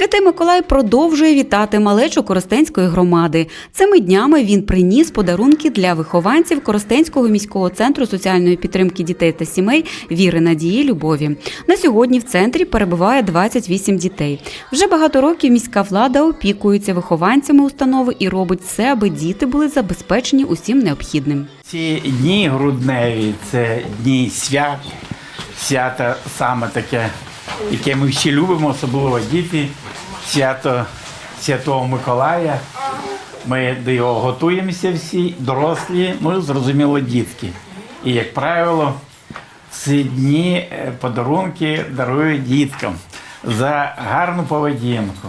Святий Миколай продовжує вітати малечу Коростенської громади. Цими днями він приніс подарунки для вихованців Коростенського міського центру соціальної підтримки дітей та сімей віри, надії, любові. На сьогодні в центрі перебуває 28 дітей. Вже багато років міська влада опікується вихованцями установи і робить все, аби діти були забезпечені усім необхідним. Ці дні грудневі це дні свят, свято саме таке, яке ми всі любимо, особливо діти, свято Святого Миколая. Ми до його готуємося всі, дорослі, ну і зрозуміло, дітки. І, як правило, ці дні е, подарунки дарують діткам за гарну поведінку,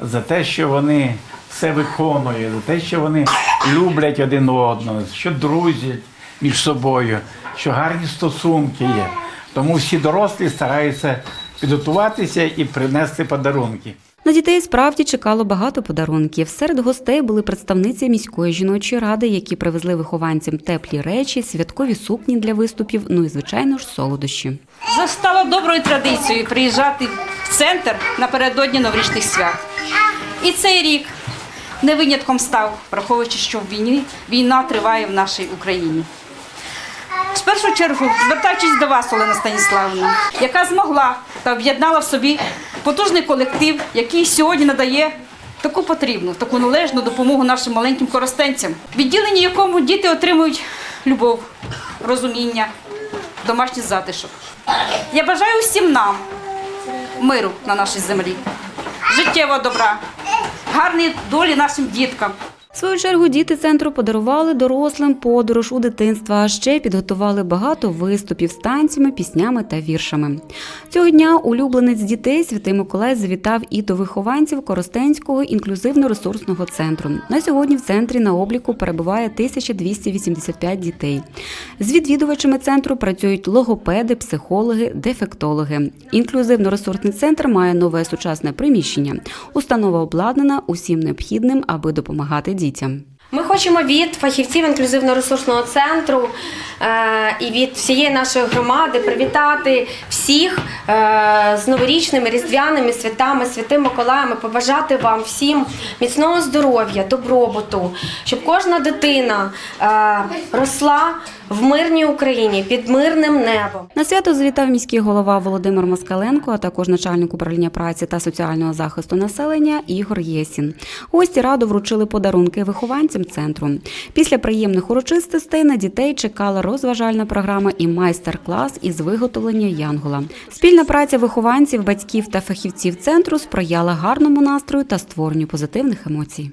за те, що вони все виконують, за те, що вони люблять один одного, що друзять між собою, що гарні стосунки є. Тому всі дорослі стараються підготуватися і принести подарунки. На дітей справді чекало багато подарунків. Серед гостей були представниці міської жіночої ради, які привезли вихованцям теплі речі, святкові сукні для виступів, ну і звичайно ж солодощі. Вже стало доброю традицією приїжджати в центр напередодні новорічних свят. І цей рік не винятком став, враховуючи, що в війні війна триває в нашій Україні. В першу чергу, звертаючись до вас, Олена Станіславівна, яка змогла та об'єднала в собі потужний колектив, який сьогодні надає таку потрібну, таку належну допомогу нашим маленьким коростенцям, відділенні якому діти отримують любов, розуміння, домашній затишок. Я бажаю всім нам миру на нашій землі, життєвого добра, гарної долі нашим діткам. Свою чергу діти центру подарували дорослим подорож у дитинство, а ще підготували багато виступів з танцями, піснями та віршами. Цього дня улюбленець дітей Святий Миколай завітав і до вихованців Коростенського інклюзивно-ресурсного центру. На сьогодні в центрі на обліку перебуває 1285 дітей. З відвідувачами центру працюють логопеди, психологи, дефектологи. Інклюзивно-ресурсний центр має нове сучасне приміщення. Установа обладнана усім необхідним, аби допомагати дітям. Ми хочемо від фахівців інклюзивно-ресурсного центру е, і від всієї нашої громади привітати всіх е, з новорічними різдвяними святами, святим Миколаями, побажати вам всім міцного здоров'я, добробуту, щоб кожна дитина е, росла в мирній Україні під мирним небом. На свято завітав міський голова Володимир Москаленко, а також начальник управління праці та соціального захисту населення Ігор Єсін. Гості раду вручили подарунки вихованцям центру. Після приємних урочистостей на дітей чекала розважальна програма і майстер-клас із виготовлення янгола. Спільна праця вихованців, батьків та фахівців центру сприяла гарному настрою та створенню позитивних емоцій.